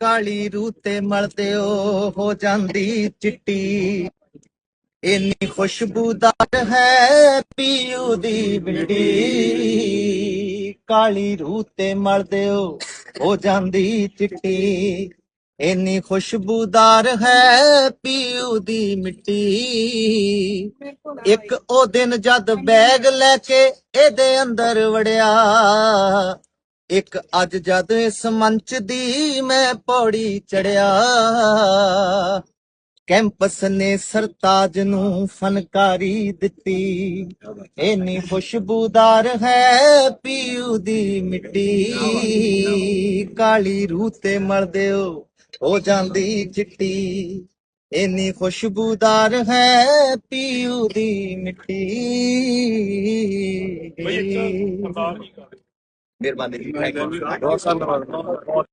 ਕਾਲੀ ਰੂ ਤੇ ਮਲਦਿਓ ਹੋ ਜਾਂਦੀ ਚਿੱਟੀ। ਇੰਨੀ ਖੁਸ਼ਬੂਦਾਰ ਹੈ ਪੀਊ ਦੀ ਬਿੰਡੀ ਕਾਲੀ ਰੂ ਤੇ ਮਲਦਿਓ ਹੋ ਜਾਂਦੀ ਚਿੱਟੀ। ਇੰਨੀ ਖੁਸ਼ਬੂਦਾਰ ਹੈ ਪੀਊ ਦੀ ਮਿੱਟੀ। ਇੱਕ ਉਹ ਦਿਨ ਜਦ ਬੈਗ ਲੈ ਕੇ ਇਹਦੇ ਅੰਦਰ ਵੜਿਆ। ਇੱਕ ਅੱਜ ਜਦ ਇਸ ਮੰਚ ਦੀ ਮੈਂ ਪੌੜੀ ਚੜਿਆ, ਕੈਂਪਸ ਨੇ ਸਰਤਾਜ ਨੂੰ ਫਨਕਾਰੀ ਦਿੱਤੀ। ਇੰਨੀ ਖੁਸ਼ਬੂਦਾਰ ਹੈ ਪੀਊ ਦੀ ਮਿੱਟੀ। ਕਾਲੀ ਰੂਹ ਤੇ ਮਰਦਿਓ ਹੋ ਜਾਂਦੀ ਚਿੱਟੀ। ਇੰਨੀ ਖੁਸ਼ਬੂਦਾਰ ਹੈ ਪੀਊ ਦੀ ਮਿੱਟੀ। నిర్బంధించి